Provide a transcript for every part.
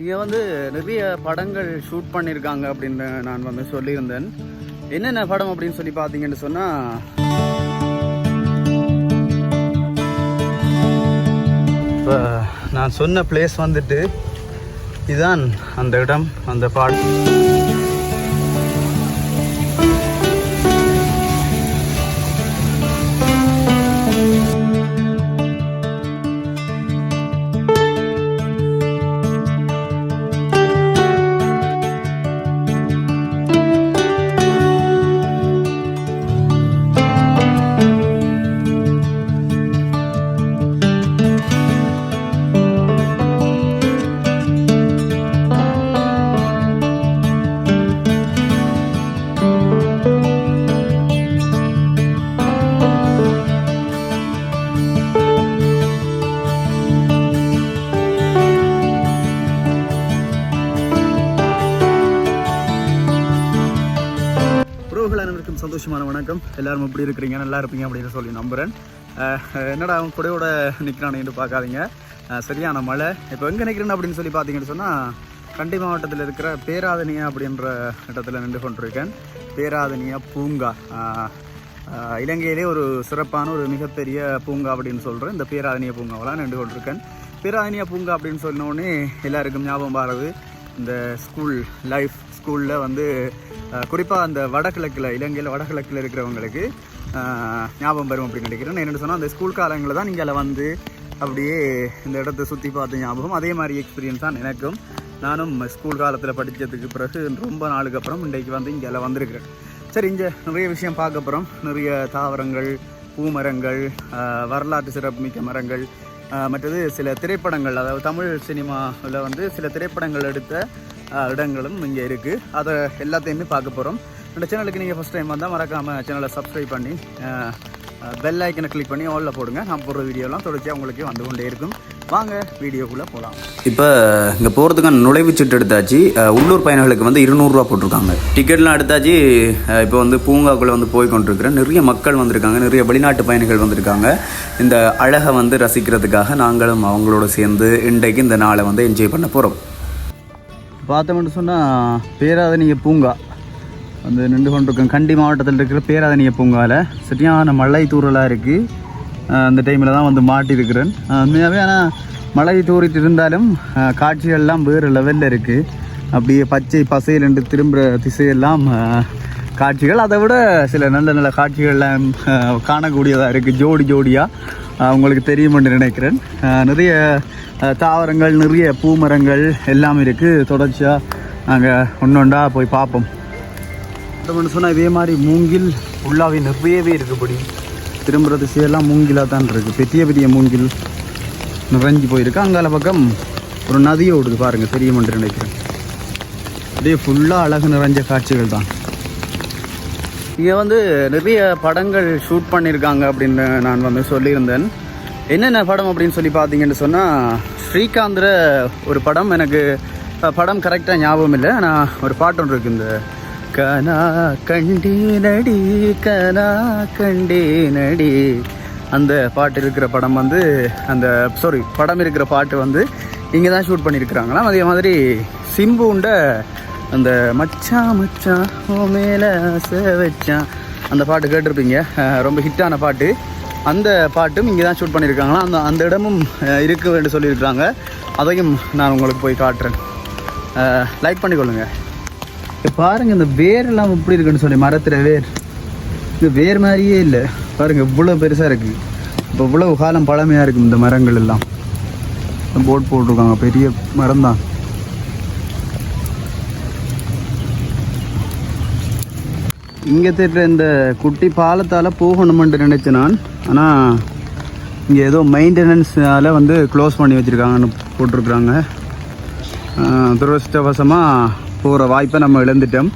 இங்கே வந்து நிறைய படங்கள் ஷூட் பண்ணியிருக்காங்க அப்படின்னு நான் வந்து சொல்லியிருந்தேன். என்னென்ன படம் அப்படின்னு சொல்லி பார்த்தீங்கன்னு சொன்னால் இப்போ நான் சொன்ன பிளேஸ் வந்துட்டு இதுதான் அந்த இடம் அந்த பாடம் சந்தோஷமான வணக்கம். எல்லாரும் எப்படி இருக்கிறீங்க? நல்லா இருப்பீங்க அப்படின்னு சொல்லி நம்புகிறேன் என்னடா அவன் கூடையோட நிற்கிறானேன்னு பார்க்காதீங்க. சரியான மழை. இப்போ எங்கே நிற்கிறேன் அப்படின்னு சொல்லி பார்த்தீங்கன்னு சொன்னால் கண்டி மாவட்டத்தில் இருக்கிற பேராதனியா அப்படின்ற இடத்துல நின்று கொண்டிருக்கேன். பேராதனியா பூங்கா. இலங்கையிலே ஒரு சிறப்பான ஒரு மிகப்பெரிய பூங்கா அப்படின்னு சொல்கிறேன் இந்த பேராதனிய பூங்காவெல்லாம் நின்று கொண்டிருக்கேன். பேராதனியா பூங்கா அப்படின்னு சொன்னோடனே எல்லாருக்கும் ஞாபகம் வர்றது இந்த ஸ்கூல் லைஃப் ஸ்கூலில் வந்து குறிப்பாக அந்த வடகிழக்கில் இலங்கையில் வடகிழக்கில் இருக்கிறவங்களுக்கு ஞாபகம் வரும் அப்படின்னு நினைக்கிறேன். என்னென்னு சொன்னால் அந்த ஸ்கூல் காலங்களில் தான் நீங்கள் வந்து அப்படியே இந்த இடத்த சுற்றி பார்த்த ஞாபகம். அதே மாதிரி எக்ஸ்பீரியன்ஸ் தான் எனக்கும். நானும் ஸ்கூல் காலத்தில் படித்ததுக்கு பிறகு ரொம்ப நாளுக்கு அப்புறம் இன்றைக்கு வந்து இங்கே வந்திருக்கிறேன். சரி இங்கே நிறைய விஷயம் பார்க்க போகிறோம் நிறைய தாவரங்கள் பூமரங்கள் வரலாற்று சிறப்புமிக்க மரங்கள் மற்றது சில திரைப்படங்கள் அதாவது தமிழ் சினிமாவில் வந்து சில திரைப்படங்கள் எடுத்த இடங்களும் இங்கே இருக்குது அதை எல்லாத்தையுமே பார்க்க போகிறோம் இந்த சேனலுக்கு நீங்கள் ஃபஸ்ட் டைம் வந்தால் மறக்காமல் சேனலை சப்ஸ்கிரைப் பண்ணி பெல் ஐக்கனை கிளிக் பண்ணி ஆலில் போடுங்க. நான் போடுற வீடியோலாம் தொடர்ச்சியாக உங்களுக்கு வந்து கொண்டே இருக்கும். வாங்க வீடியோக்குள்ளே போகலாம் இப்போ இங்கே போகிறதுக்கான நுழைவுச்சீட்டு எடுத்தாச்சு. உள்ளூர் பயணிகளுக்கு வந்து இருநூறுவா போட்டிருக்காங்க. டிக்கெட்லாம் எடுத்தாச்சு. இப்போ வந்து பூங்காக்குள்ளே வந்து போய் கொண்டிருக்கிறேன். நிறைய மக்கள் வந்திருக்காங்க. நிறைய வெளிநாட்டு பயணிகள் வந்திருக்காங்க. இந்த அழகை வந்து ரசிக்கிறதுக்காக நாங்களும் அவங்களோட சேர்ந்து இன்றைக்கு இந்த நாளை வந்து என்ஜாய் பண்ண போகிறோம் பார்த்தோம்னு சொன்னால் பேராதனிய பூங்கா. வந்து நின்று கொண்டிருக்கோம். கண்டி மாவட்டத்தில் இருக்கிற பேராதனிய பூங்காவில் சரியான மழை தூறலாக இருக்குது அந்த டைமில் தான் வந்து மாட்டியிருக்கிறேன். உண்மையாகவே ஆனால் மழை தூறிட்டு இருந்தாலும் காட்சிகள்லாம் வேறு லெவலில் இருக்குது அப்படியே பச்சை பசையில் என்று திரும்புகிற திசையெல்லாம் காட்சிகள். அதை விட சில நல்ல நல்ல காட்சிகள்லாம் காணக்கூடியதாக இருக்குது ஜோடி ஜோடியாக உங்களுக்கு தெரியும்னு நினைக்கிறேன். நிறைய தாவரங்கள் நிறைய பூமரங்கள் எல்லாம் இருக்குது தொடர்ச்சியாக நாங்கள் ஒன்று ஒன்றா போய் பார்ப்போம். ஒன்று சொன்னால் இதே மாதிரி மூங்கில் ஃபுல்லாகவே நிறையவே இருக்குபடி. திரும்புகிற திசையெல்லாம் மூங்கிலாக தான் இருக்குது பெரிய பெரிய மூங்கில் நிறைஞ்சு போயிருக்கு. அங்கால பக்கம் ஒரு நதியை ஓடுது பாருங்கள் தெரியுமென்று நினைக்கிறேன். அப்படியே ஃபுல்லாக அழகு நிறைஞ்ச காட்சிகள் தான். இங்கே வந்து நிறைய படங்கள் ஷூட் பண்ணியிருக்காங்க அப்படின்னு நான் வந்து சொல்லியிருந்தேன். என்னென்ன படம் அப்படின்னு சொல்லி பார்த்தீங்கன்னு சொன்னால் ஸ்ரீகாந்திர ஒரு படம். எனக்கு படம் கரெக்டாக ஞாபகம் இல்லை. ஆனால் ஒரு பாட்டு ஒன்று இருக்குது இந்த கனா கண்டேனடி கனா கண்டேனடி. அந்த பாட்டு இருக்கிற படம் வந்து அந்த சாரி படம் இருக்கிற பாட்டு வந்து இங்கே தான் ஷூட் பண்ணியிருக்கிறாங்களாம். அதே மாதிரி சிம்புண்ட அந்த மச்சான் மச்சான் ஓ மேலே ஆசை வச்சான் அந்த பாட்டு கேட்டிருப்பீங்க. ரொம்ப ஹிட்டான பாட்டு. அந்த பாட்டும் இங்கே தான் ஷூட் பண்ணியிருக்காங்களாம். அந்த அந்த இடமும் இருக்க இருக்கு என்று சொல்லியிருக்கிறாங்க. அதையும் நான் உங்களுக்கு போய் காட்டுறேன். லைக் பண்ணிக்கொள்ளுங்கள் பாருங்க இந்த வேர் எல்லாம் எப்படி இருக்குன்னு சொல்லி மரத்துல வேர். இது வேர் மாதிரியே இல்லை. பாருங்க இவ்வளோ பெருசாக இருக்கு. இப்போ இவ்வளவு காலம் பழமையாக இருக்கும் இந்த மரங்கள் எல்லாம். போட் போட்டிருக்காங்க. பெரிய மரம் தான் இங்கே திட்டுற இந்த குட்டி பாலத்தால் போகணுமென்று நினைச்சேன் நான். ஆனால் இங்கே ஏதோ மெயின்டெனன்ஸால் வந்து க்ளோஸ் பண்ணி வச்சுருக்காங்கன்னு போட்டிருக்குறாங்க. ஆஹ் துரதிருஷ்டவசமாக போகிற வாய்ப்பை நம்ம இழந்துட்டோம்.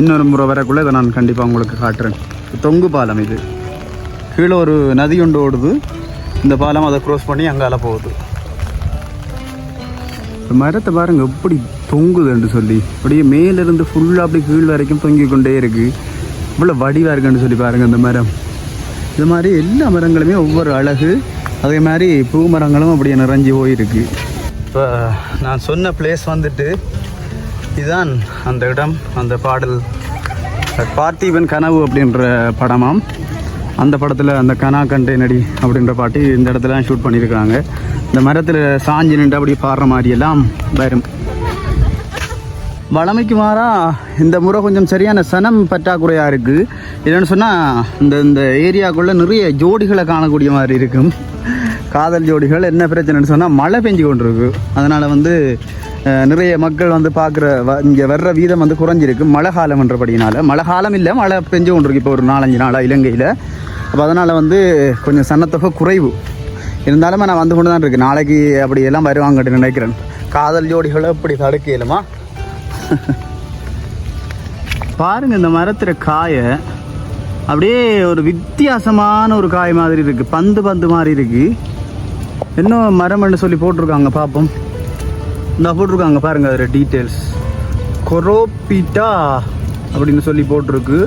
இன்னொரு முறை வரக்குள்ளே இதை நான் கண்டிப்பாக உங்களுக்கு காட்டுறேன். தொங்கு பாலம் இது. கீழே ஒரு நதி ஒன்று ஓடுது. இந்த பாலம் அதை க்ரோஸ் பண்ணி அங்கால போகுது. இந்த மரத்தை பாருங்க எப்படி தொங்குதுன்னு சொல்லி. அப்படியே மேலிருந்து ஃபுல்லாக அப்படி கீழ் வரைக்கும் தொங்கி கொண்டே இருக்குது இவ்வளோ வடிவாக இருக்குன்னு சொல்லி பாருங்கள் இந்த மரம். இது மாதிரி எல்லா மரங்களுமே ஒவ்வொரு அழகு. அதே மாதிரி பூ மரங்களும் அப்படியே நிறைஞ்சு போயிருக்கு. இப்போ நான் சொன்ன பிளேஸ் வந்துட்டு இதுதான் அந்த இடம் அந்த பாடல். பார்த்திபன் கனவு அப்படின்ற படமாம். அந்த படத்தில் அந்த கனா கண்டே நடி அப்படின்ற பாட்டு இந்த இடத்துல ஷூட் பண்ணியிருக்காங்க. இந்த மரத்தில் சாஞ்சி நின்று அப்படி பாடுற மாதிரியெல்லாம் வரும். வளமைக்கு மாறா இந்த முறை கொஞ்சம் சரியான சனம் பற்றாக்குறையாக இருக்குது என்னென்னு சொன்னால் இந்த இந்த ஏரியாக்குள்ளே நிறைய ஜோடிகளை காணக்கூடிய மாதிரி இருக்கும். காதல் ஜோடிகள் என்ன பிரச்சனைன்னு சொன்னால் மழை பெஞ்சு கொண்டிருக்கு. அதனால் வந்து நிறைய மக்கள் வந்து பார்க்குற வ இங்கே வர்ற வீதம் வந்து குறைஞ்சிருக்கு. மழை காலம்ன்றபடினால மழை காலம் இல்லை மழை பெஞ்சு கொண்டிருக்கு இப்போ ஒரு நாலஞ்சு நாளாக இலங்கையில். அப்போ அதனால் வந்து கொஞ்சம் சன்னத்தொகை குறைவு. இருந்தாலும் நான் வந்து கொண்டு தான் இருக்கேன். நாளைக்கு அப்படி எல்லாம் வருவாங்கன்னு நினைக்கிறேன். காதல் ஜோடிகளை இப்படி தடுக்கலுமா பாருங்க இந்த மரத்துல காய அப்படியே ஒரு வித்தியாசமான ஒரு காய் மாதிரி இருக்கு. பந்து பந்து மாதிரி இருக்கு. இன்னும் மரம்னு சொல்லி போட்டிருக்காங்க பார்ப்போம் நான் போட்டிருக்காங்க பாருங்கள் அதில் டீட்டெயில்ஸ் கொரோபிட்டா அப்படின்னு சொல்லி போட்டிருக்கு.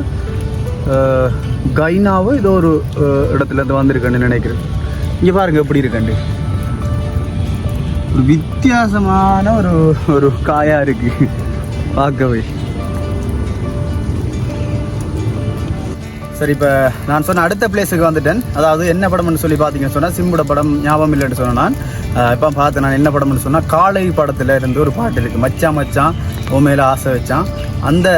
அஹ், கைனாவோ ஏதோ ஒரு இடத்துல இருந்து வந்திருக்கேன்னு நினைக்கிறேன். இங்கே பாருங்க எப்படி இருக்கண்டு ஒரு வித்தியாசமான ஒரு ஒரு காயாக இருக்குது பார்க்கவே. சரி இப்போ நான் சொன்ன அடுத்த பிளேஸுக்கு வந்துட்டேன். அதாவது என்ன படம்னு சொல்லி பார்த்தீங்கன்னு சொன்னால் சிம்புட படம் ஞாபகம் இல்லைன்னு சொன்னேன் நான். இப்போ பார்த்தேன் நான் என்ன படம்னு சொன்னால் காலை படத்தில் இருந்து ஒரு பாட்டு இருக்குது மச்சான் மச்சான் உன் மேலே ஆசை வச்சான். அந்த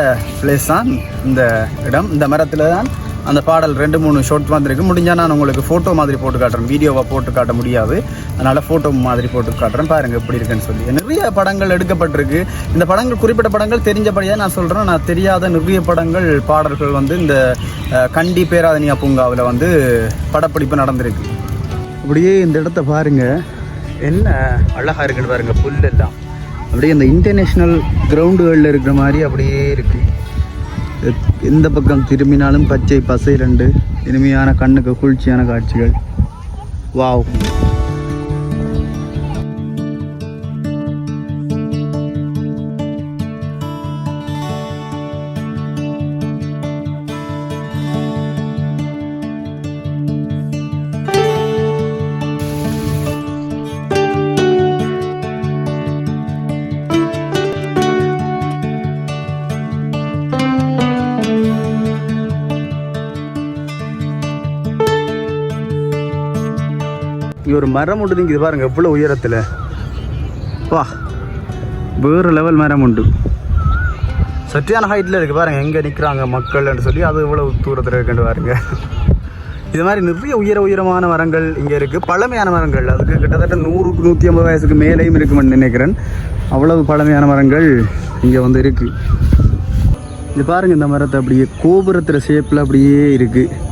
பிளேஸ் தான் இந்த இடம். இந்த மரத்தில் தான் அந்த பாடல் ரெண்டு மூணு ஷார்ட் வந்திருக்கு. முடிஞ்சால் நான் உங்களுக்கு ஃபோட்டோ மாதிரி போட்டு காட்டுறேன். வீடியோவை போட்டு காட்ட முடியாது. அதனால் ஃபோட்டோ மாதிரி போட்டு காட்டுறேன். பாருங்கள் எப்படி இருக்குன்னு சொல்லி. நிறைய படங்கள் எடுக்கப்பட்டிருக்கு. இந்த படங்கள் குறிப்பிட்ட படங்கள் தெரிஞ்சபடியாக நான் சொல்கிறேன் நான் தெரியாத நிறைய படங்கள் பாடல்கள் வந்து இந்த கண்டி பேராதனியா பூங்காவில் வந்து படப்பிடிப்பு நடந்திருக்கு. அப்படியே இந்த இடத்த பாருங்கள் என்ன அழகாக இருக்குன்னு பாருங்க புல் எல்லாம் அப்படியே இந்த இன்டர்நேஷ்னல் கிரவுண்டுகளில் இருக்கிற மாதிரி அப்படியே இருக்குது எந்த பக்கம் திரும்பினாலும் பச்சை பசை ரெண்டு. இனிமையான கண்ணுக்கு குளிர்ச்சியான காட்சிகள். வாவ். ஒரு மரம் உண்டு இது பாருங்கள் எவ்வளோ உயரத்தில். வா வேறு லெவல் மரம் உண்டு. சட்டியான ஹைட்டில் இருக்குது பாருங்கள் எங்கே நிற்கிறாங்க மக்கள்னு சொல்லி அது இவ்வளோ தூரத்தில் இருக்குன்னு பாருங்கள் இது மாதிரி நிறைய உயர உயரமான மரங்கள் இங்கே இருக்குது பழமையான மரங்கள். அதுக்கு கிட்டத்தட்ட நூறுக்கு நூற்றி ஐம்பது வயசுக்கு மேலேயும் இருக்குமென்னு நினைக்கிறேன். அவ்வளவு பழமையான மரங்கள் இங்கே வந்து இருக்குது இது பாருங்கள் இந்த மரத்தை அப்படியே கோபுரத்தில் ஷேப்பில் அப்படியே இருக்குது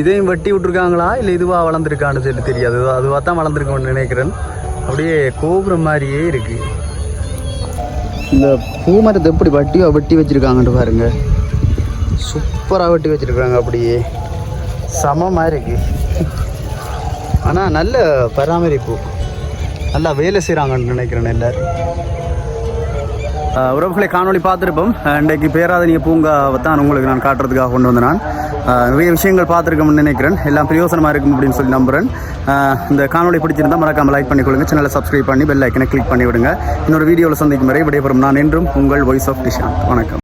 இதையும் வெட்டி விட்ருக்காங்களா இல்லை இதுவாக வளர்ந்துருக்கான்னு சொல்லி தெரியாது. அதுவாக தான் வளர்ந்துருக்கோன்னு நினைக்கிறேன். அப்படியே கோபுரம் மாதிரியே இருக்குது இந்த பூ மரத்தை எப்படி வட்டியோ வெட்டி வச்சுருக்காங்கன்ட்டு பாருங்க. சூப்பராக வெட்டி வச்சுருக்காங்க அப்படியே. சமமாக இருக்கு. ஆனால் நல்ல பராமரிப்பு. நல்லா வேலை செய்கிறாங்கன்னு நினைக்கிறேன் எல்லாரும். உறவுகளை காணொளி பார்த்துருப்போம். இன்றைக்கு பேராதனிய பூங்காவை தான் உங்களுக்கு நான் காட்டுறதுக்காக கொண்டு வந்து நான் நிறைய விஷயங்கள் பார்த்துருக்கோம்னு நினைக்கிறேன். எல்லாம் பிரயோசனமாக இருக்கும் அப்படின்னு சொல்லி நம்புகிறேன் இந்த காணொலி பிடிச்சிருந்தா மறக்காமல் லைக் பண்ணிக்கொள்ளுங்க. சேனலை சப்ஸ்கிரைப் பண்ணி பெல் ஐக்கனை கிளிக் பண்ணி விடுங்க இன்னொரு வீடியோவில் சந்திக்கும் வரை விடைபெறும் நான் என்றும் உங்கள் வாய்ஸ் ஆஃப் டிஷாந்த் வணக்கம்.